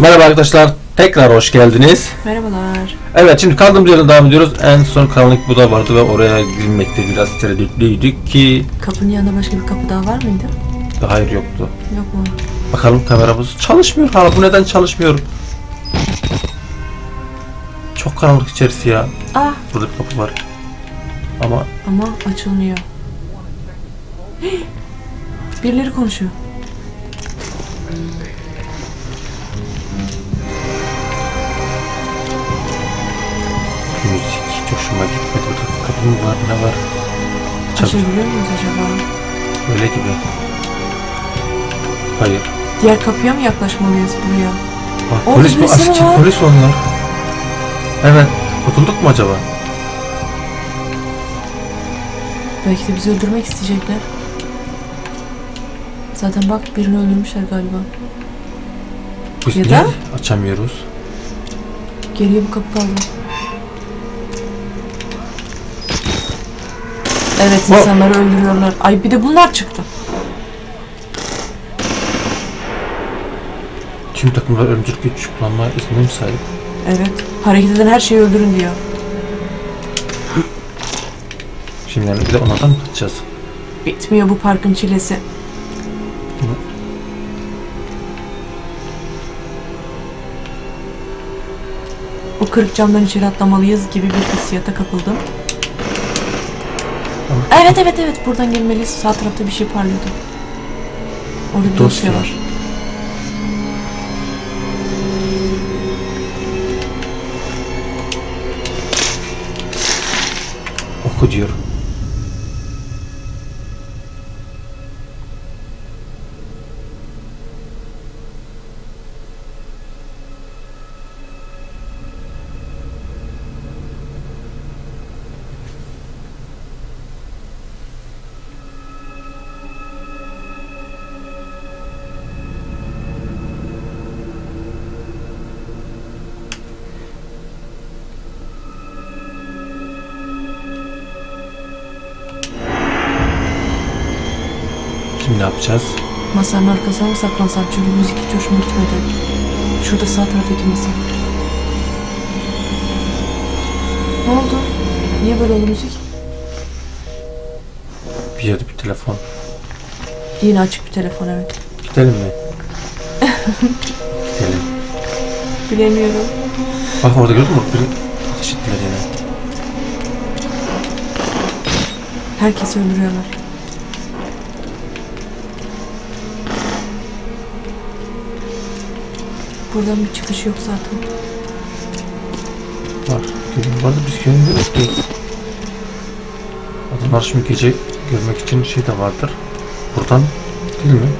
Merhaba arkadaşlar, tekrar hoş geldiniz. Merhabalar. Evet, şimdi kaldığımız yerden devam ediyoruz. En son karanlık Buda vardı ve oraya girmekte biraz tereddütlüydük ki... Kapının yanında başka bir kapı daha var mıydı? Hayır yoktu. Yok mu? Bakalım kameramız çalışmıyor. Hala bu neden çalışmıyor? Çok karanlık içerisi ya. Ah Burada bir kapı var. Ama ama açılmıyor. Birileri konuşuyor. Hiç hoşuma gitmedi. Burada kapı mı var, ne var? Çabuk. Açabiliyor muyuz acaba? Öyle gibi. Hayır. Diğer kapıya mı yaklaşmalıyız buraya? Bak, Orada polis mi? Asker var? polis onlar. Evet. Kurtulduk mu acaba? Belki de bizi öldürmek isteyecekler. Zaten bak birini öldürmüşler galiba. Biz Ya niye da- açamıyoruz? Geriye bu kapı kaldı. Evet Oh. insanları öldürüyorlar. Ay bir de bunlar çıktı. Tüm takımlar ölümcül güç kullanma iznine mi sahip? Evet. Hareket eden her şeyi öldürün diyor. Şimdi yani bir de onlardan mı kaçacağız? Bitmiyor bu parkın çilesi. O kırık camdan içeri atlamalıyız gibi bir hissiyata kapıldım. Evet evet evet buradan gelmeliyiz. Sağ tarafta bir şey parlıyordu. Orada bir Dosya. dosya var. Oku diyor. Ne yapacağız? Masanın arkasına mı saklansam? Çünkü müzik hiç hoşuma gitmedi. Şurada sağ taraftaki masa. Ne oldu? Niye böyle oldu müzik? Bir yerde bir telefon. Yine açık bir telefon evet. Gidelim mi? Gidelim. Bilemiyorum. Bak orada gördün mü? Biri ateş ettiler yine. Herkesi öldürüyorlar. Buradan bir çıkış yok zaten. Var. Gelin vardı biz görmüyoruz ki. Adamlar şimdi gece görmek için şey de vardır. Buradan değil mi?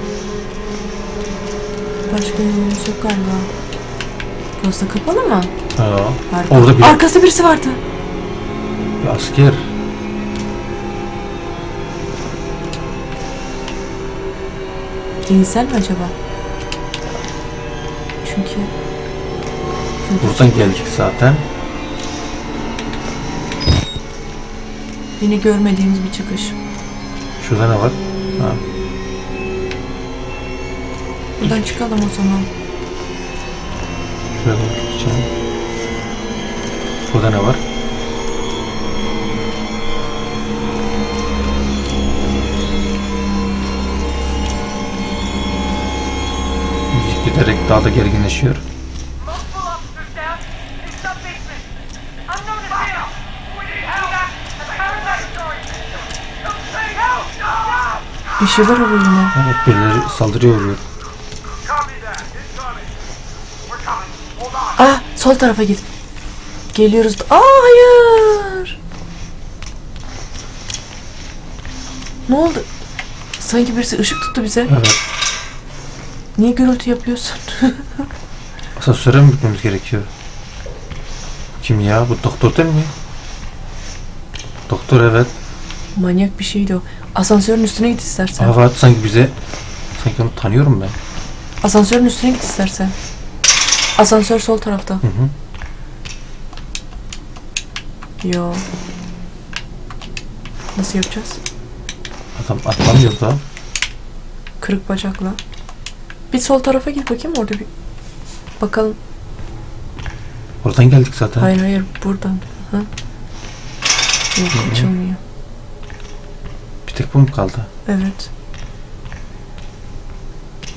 Başka yolumuz yok galiba. Burası kapalı mı? Ha. Harika. Orada bir, Arkası birisi vardı. bir asker. Cinsel mi acaba? Çünkü... Buradan geldik zaten. Yine görmediğimiz bir çıkış. Şurada ne var? Ha. Buradan çıkalım o zaman. Gideceğim. Burada ne var? Don't say help! Stop! Bir şeyler oluyor yine. Evet birileri. Hold on. Ah sol tarafa git. Geliyoruz. da- Aa hayır. Ne oldu? Sanki birisi ışık tuttu bize. Evet. Niye gürültü yapıyorsun? Asansöre mi gitmemiz gerekiyor? Kim ya? Bu doktor değil mi? Doktor evet. Manyak bir şeydi o. Asansörün üstüne git istersen. Evet sanki bize sanki onu tanıyorum ben. Asansörün üstüne git istersen. Asansör sol tarafta. Hı hı. Yo. Nasıl yapacağız? Adam atlamıyor da. Kırık bacakla. Bir sol tarafa git bakayım orada bir Bakalım. Oradan geldik zaten. Hayır hayır buradan. Ha? Yok açılmıyor. Bir tek bu mu kaldı? Evet.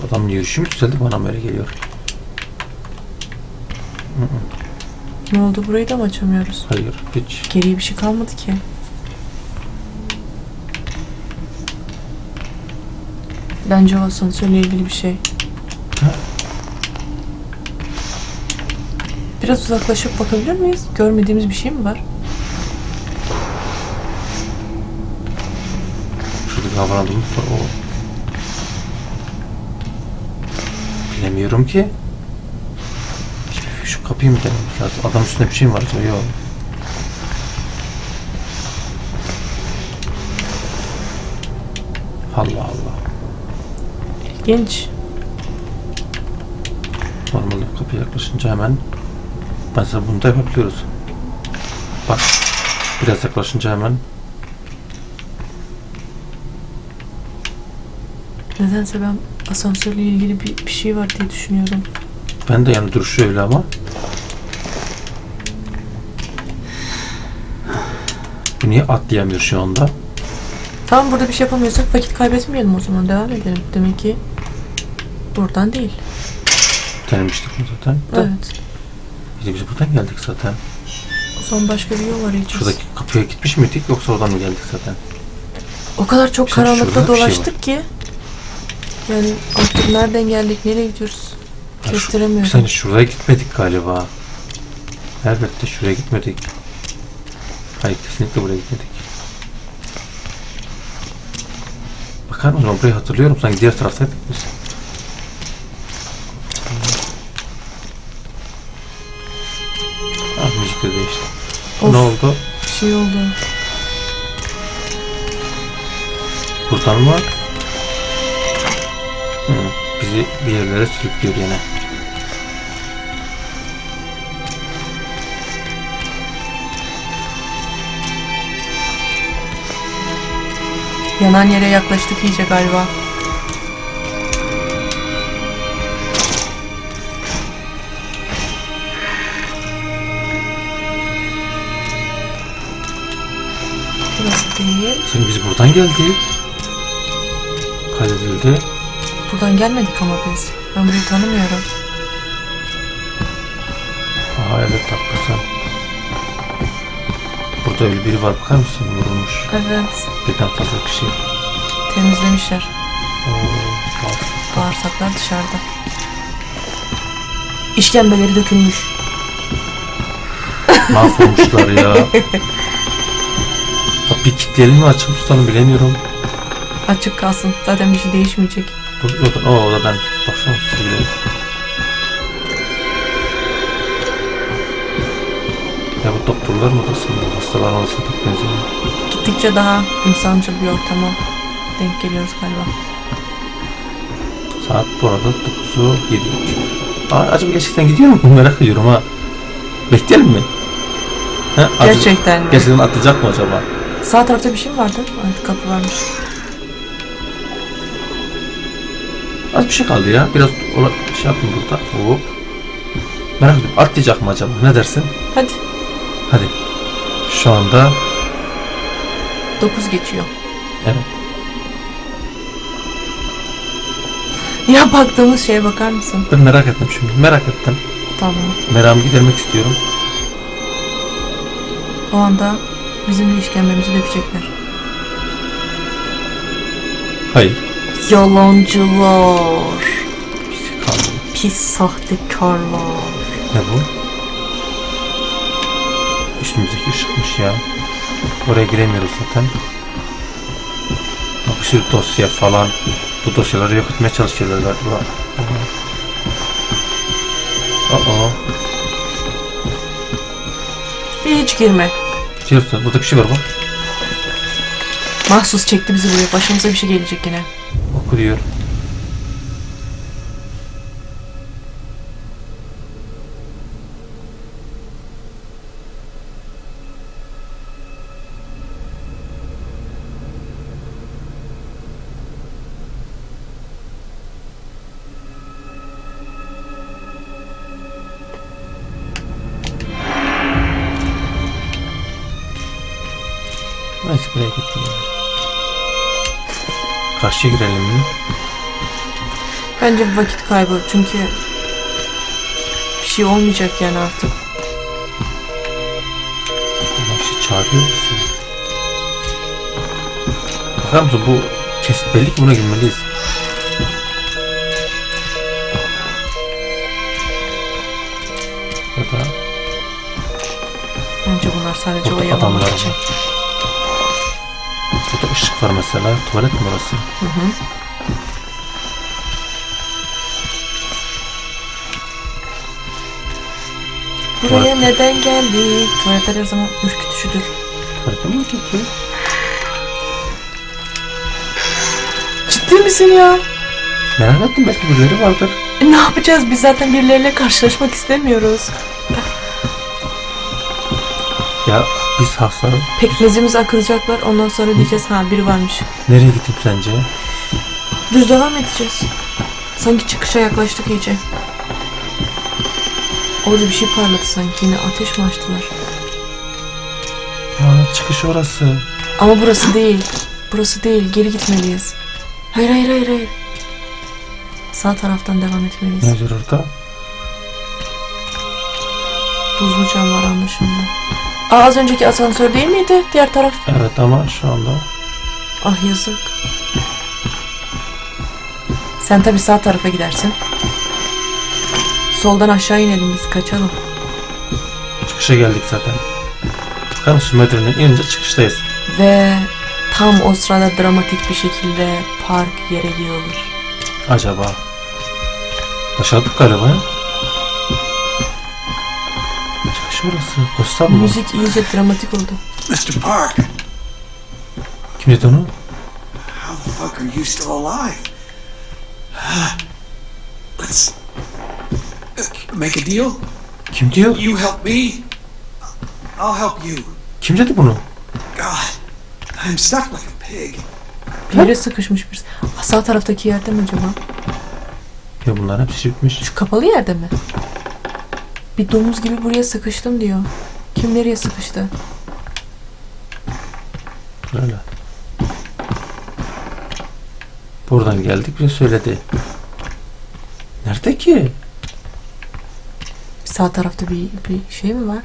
Adam yürüyüşü mü düzeldi bana mı öyle geliyor? Ne oldu burayı da mı açamıyoruz? Hayır hiç. Geriye bir şey kalmadı ki. Bence o asansörle ilgili bir şey. Biraz uzaklaşıp bakabilir miyiz? Görmediğimiz bir şey mi var? Şurada bir havalandırma var. O. Bilemiyorum ki. Şu kapıyı mı denememiz lazım? Adam üstünde bir şey mi var? Yok. Allah Allah. İlginç. Normalde kapıya yaklaşınca hemen mesela bunu da yapabiliyoruz. Bak biraz yaklaşınca hemen Nedense ben asansörle ilgili bir, bir şey var diye düşünüyorum. ben de yani duruşu öyle ama bu niye atlayamıyor şu anda? Tamam burada bir şey yapamıyorsak vakit kaybetmeyelim o zaman devam edelim. Demek ki buradan değil. Denemiştik bunu zaten. Evet. Bir de biz buradan geldik zaten. O zaman başka bir yol arayacağız. Şuradaki kapıya gitmiş miydik yoksa oradan mı geldik zaten? O kadar çok Mesela karanlıkta şurada bir şey dolaştık ki. Yani artık nereden geldik, nereye gidiyoruz? Ha, şu- Kestiremiyorum. Hani şuraya gitmedik galiba. Elbette şuraya gitmedik. Hayır kesinlikle buraya gitmedik. Bakar mısın? Ben burayı hatırlıyorum. Sanki diğer taraftaydık biz. Şey oldu. Buradan mı? Hı, bizi bir yerlere sürüklüyor yine. Yanan yere yaklaştık iyice galiba. Değil. Sen biz buradan geldik. Kaydedildi. Buradan gelmedik ama biz. Ben burayı tanımıyorum. Aha evet haklısın. Burada öyle biri var bakar mısın vurulmuş. Evet. Birden fazla kişi. Temizlemişler. Oo, bazı. Bağırsaklar dışarıda. İşkembeleri dökülmüş. Mahvolmuşlar ya. Kapıyı kilitleyelim mi açık tutalım bilemiyorum. Açık kalsın. Zaten bir şey değişmeyecek. Bu oda, o odadan baksana sürüyor. Ya bu doktorlar mı odası mı? Hastalar odası pek benzemiyor. Gittikçe daha insancıl bir ortama denk geliyoruz galiba. Saat bu arada 9'u 7 Aa, acaba gerçekten gidiyor mu? Merak ediyorum ha. Bekleyelim mi? Ha, acaba- Gerçekten mi? Gerçekten atlayacak mı acaba? Sağ tarafta bir şey mi vardı? Evet kapı varmış. Az bir şey kaldı ya. Biraz ola, şey yapın burada. Hop. Merak ediyorum. Atlayacak mı acaba? Ne dersin? Hadi. Hadi. Şu anda 9 geçiyor. evet. Ya baktığımız şeye bakar mısın? Ben merak ettim şimdi. Merak ettim. Tamam. Meramı gidermek istiyorum. O anda bizim de işkembemizi dökecekler. Hayır. Yalancılar. Pis sahtekarlar. Ne bu? Üstümüzdeki ışıkmış ya. Oraya giremiyoruz zaten. Bak sürü dosya falan. Bu dosyaları yok etmeye çalışıyorlar galiba. Aa. Hiç girme. Gidiyorsun. Burada bir şey var bak. Mahsus çekti bizi buraya. Başımıza bir şey gelecek yine. Oku diyor. Neyse buraya gitmeyelim. Karşıya girelim mi? Bence vakit kaybı çünkü bir şey olmayacak yani artık. Bir şey çağırıyor bizi. Bakar mısın bu kesit belli ki buna girmeliyiz. Ya da Bence bunlar sadece Burada oyalamak adamlar için. var. Var mesela. Tuvalet mi orası? Hı hı. Buraya neden geldik? Tuvaletler her zaman ürkütücüdür. Tuvalete mi gidiyor? Ciddi misin ya? Merak ettim belki birileri vardır. E, ne yapacağız? Biz zaten birileriyle karşılaşmak istemiyoruz. Ya biz hastalar Pekmezimizi akıtacaklar. Ondan sonra diyeceğiz ha biri varmış. nereye gittik sence? Düz devam edeceğiz. Sanki çıkışa yaklaştık iyice. Orada bir şey parladı sanki. Yine ateş mi açtılar? Aa, çıkış orası. Ama burası değil. Burası değil. Geri gitmeliyiz. Hayır hayır hayır hayır. Sağ taraftan devam etmeliyiz. Ne yazıyor orada? Buzlu cam var anlaşılan. Aa, az önceki asansör değil miydi? Diğer taraf. Evet ama şu anda Ah yazık. Sen tabi sağ tarafa gidersin. Soldan aşağı inelim biz kaçalım. çıkışa geldik zaten. Bakar mısın metronun inince çıkıştayız. Ve tam o sırada dramatik bir şekilde park yere yığılır. Acaba? Başardık galiba ya. Orası. Kostar mı? Müzik iyice dramatik oldu. Mr. Park, Kim dedi onu? how the fuck are you still alive? Let's uh, make a deal. Kim diyor? You help me, I'll help you. Kim dedi bunu? God, I'm stuck like a pig. Bir yere sıkışmış birisi. Sağ taraftaki yerde mi acaba? Ya bunlar hepsi bitmiş. Şu kapalı yerde mi? Bir domuz gibi buraya sıkıştım diyor. Kim nereye sıkıştı? Böyle. Buradan geldik bize söyledi. Nerede ki? Sağ tarafta bir, bir şey mi var?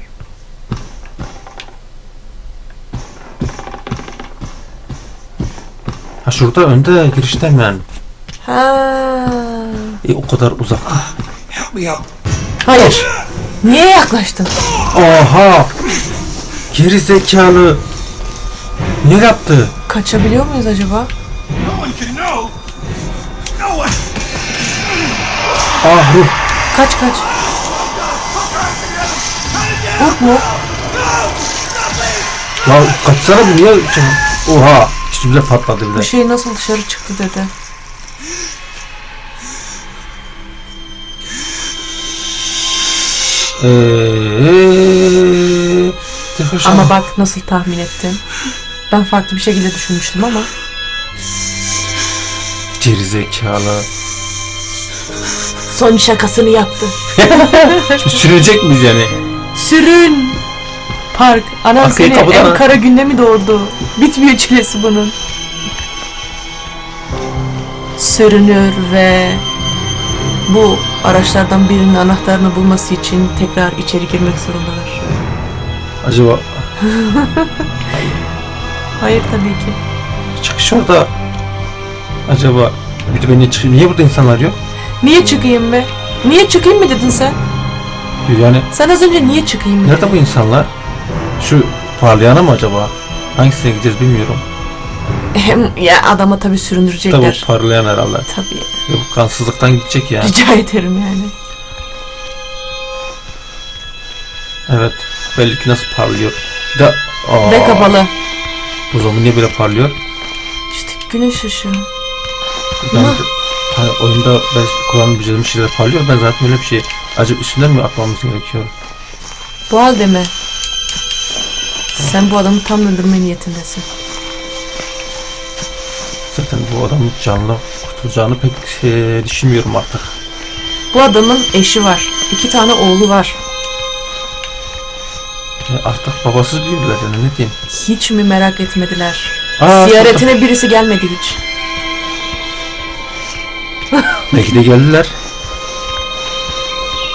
Ha şurada önde girişte hemen. Ha. E o kadar uzakta. Help me up. Hayır. Niye yaklaştın? Oha! Geri zekalı. Ne yaptı? Kaçabiliyor muyuz acaba? Ah ruh. Kaç kaç. Mu? Ya kaçsana bu niye? Oha! Üstümüze patladı bir Bu şey nasıl dışarı çıktı dedi. Eee. Ama bak nasıl tahmin ettin. Ben farklı bir şekilde düşünmüştüm ama. Geri zekalı. Son şakasını yaptı. Şimdi sürecek miyiz yani? Sürün. Park. Anam Arkayı seni kapıdan en kara günde mi doğurdu? Bitmiyor çilesi bunun. Sürünür ve bu araçlardan birinin anahtarını bulması için tekrar içeri girmek zorundalar. Acaba Hayır tabii ki. çıkış orada. Acaba bir ben niye çıkayım? Niye burada insanlar yok? Niye çıkayım be? Niye çıkayım mı dedin sen? Yani Sen az önce niye çıkayım mı nerede dedin? bu insanlar? Şu parlayana mı acaba? Hangisine gideceğiz bilmiyorum. Hem ya adama tabii Tabii süründürecekler. bu parlayan herhalde. Tabii. Ya bu kansızlıktan gidecek ya. Rica ederim yani. Evet. Belli ki nasıl parlıyor. Bir De, Aa, Ve kapalı. Bu zaman niye böyle parlıyor? İşte güneş ışığı. Ben Ama- de, hani oyunda ben kullanabileceğim şeyler parlıyor. Ben zaten öyle bir şey. Acaba üstünden mi atmamız gerekiyor? Bu halde mi? Sen bu adamı tam öldürme niyetindesin. Zaten bu adamın canlı kurtulacağını pek e, düşünmüyorum artık. Bu adamın eşi var. iki tane oğlu var. E, Artık babasız büyüdüler yani ne diyeyim. Hiç mi merak etmediler? Aa, Ziyaretine birisi gelmedi hiç. Belki de geldiler.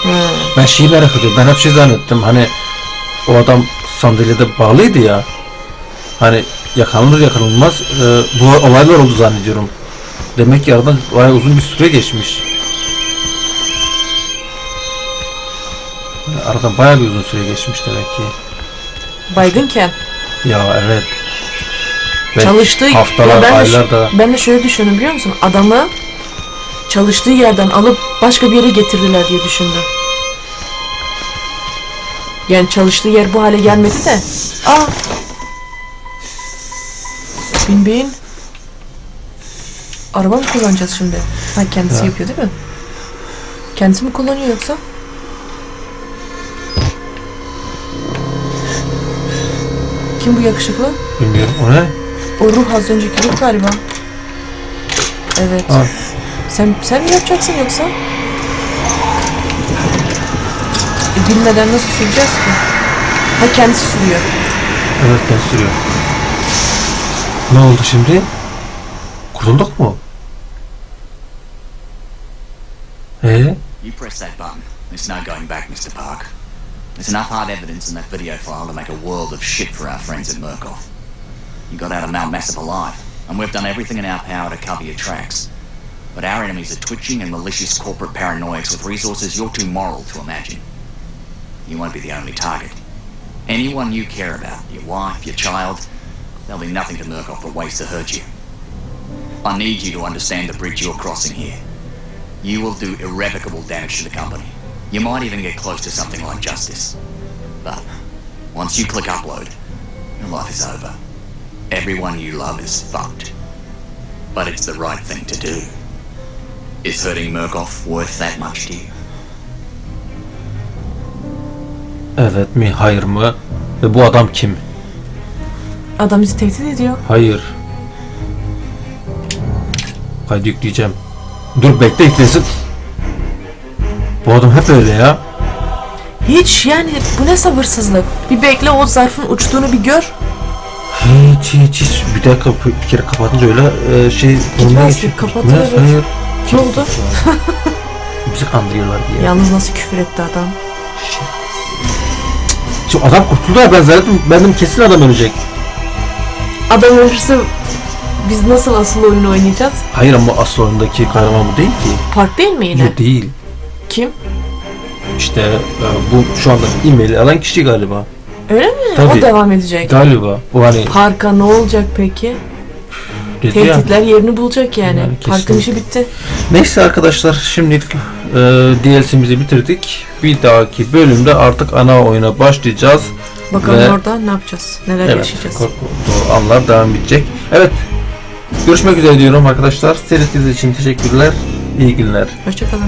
Hmm. Ben şeyi merak ediyorum. Ben hep şey zannettim. Hani o adam sandalyede bağlıydı ya. Hani yakalanır yakalanmaz e, bu olaylar oldu zannediyorum. Demek ki aradan bayağı uzun bir süre geçmiş. Yani aradan bayağı bir uzun süre geçmiş demek ki. Baygınken. Ya evet. Belki Çalıştığı haftalar, Ya ben aylar da ben de şöyle düşündüm biliyor musun? Adamı çalıştığı yerden alıp başka bir yere getirdiler diye düşündüm. Yani çalıştığı yer bu hale gelmedi de. Aa. Bin bin. Araba mı kullanacağız şimdi? Ha kendisi Ya. yapıyor değil mi? Kendisi mi kullanıyor yoksa? Kim bu yakışıklı? bilmiyorum. O ne? O ruh az önceki ruh galiba. Evet. Ha. Sen sen mi yapacaksın yoksa? E, bilmeden nasıl süreceğiz ki? Ha kendisi sürüyor. Evet ben sürüyorum. Ne oldu şimdi? Kurtulduk mu? Ee? You press that button. There's no going back, Mr. Park. There's enough hard evidence in that video file to make a world of shit for our friends at Murkoff. You got out of Mount Massive alive, and we've done everything in our power to cover your tracks. But our enemies are twitching and malicious corporate paranoics with resources you're too moral to imagine. You won't be the only target. Anyone you care about, your wife, your child, there'll be nothing to Murkoff but ways to hurt you. I need you to understand the bridge you're crossing here. You will do irrevocable damage to the company. You might even get close to something like justice. But once you click upload, your life is over. Everyone you love is fucked. But it's the right thing to do. Is hurting Murkoff worth that much to you? Evet mi? Hayır mı? Bu adam kim? Adam bizi tehdit ediyor. Hayır. Kaydı yükleyeceğim. Dur bekle yüklesin. Bu adam hep öyle ya. Hiç yani bu ne sabırsızlık. Bir bekle o zarfın uçtuğunu bir gör. Hiç hiç hiç. Bir dakika bir kere kapatınca öyle e, şey... Gitmez ki, Gitmez, evet. Hayır. Ne oldu? Bizi kandırıyorlar diye. Yalnız nasıl küfür etti adam. Şimdi adam kurtuldu ya ben zannettim. Ben dedim kesin adam ölecek. Adam ölürse biz nasıl asıl oyunu oynayacağız? Hayır ama asıl oyundaki kahraman bu değil ki. Park değil mi yine? Yok değil. Kim? İşte e, bu şu anda e-maili alan kişi galiba. Öyle mi? Tabii. O devam edecek. Galiba. Bu hani Parka ne olacak peki? dedi ya. Tehditler yerini bulacak yani. Yani Parkın kesinlikle. işi bitti. Neyse arkadaşlar şimdilik e, DLC'mizi bitirdik. Bir dahaki bölümde artık ana oyuna başlayacağız. Bakalım Ve- orada ne yapacağız? Neler Evet, yaşayacağız? korku dolu anlar devam edecek. Evet. Görüşmek üzere diyorum arkadaşlar. Seyrettiğiniz için teşekkürler. İyi günler. Hoşçakalın.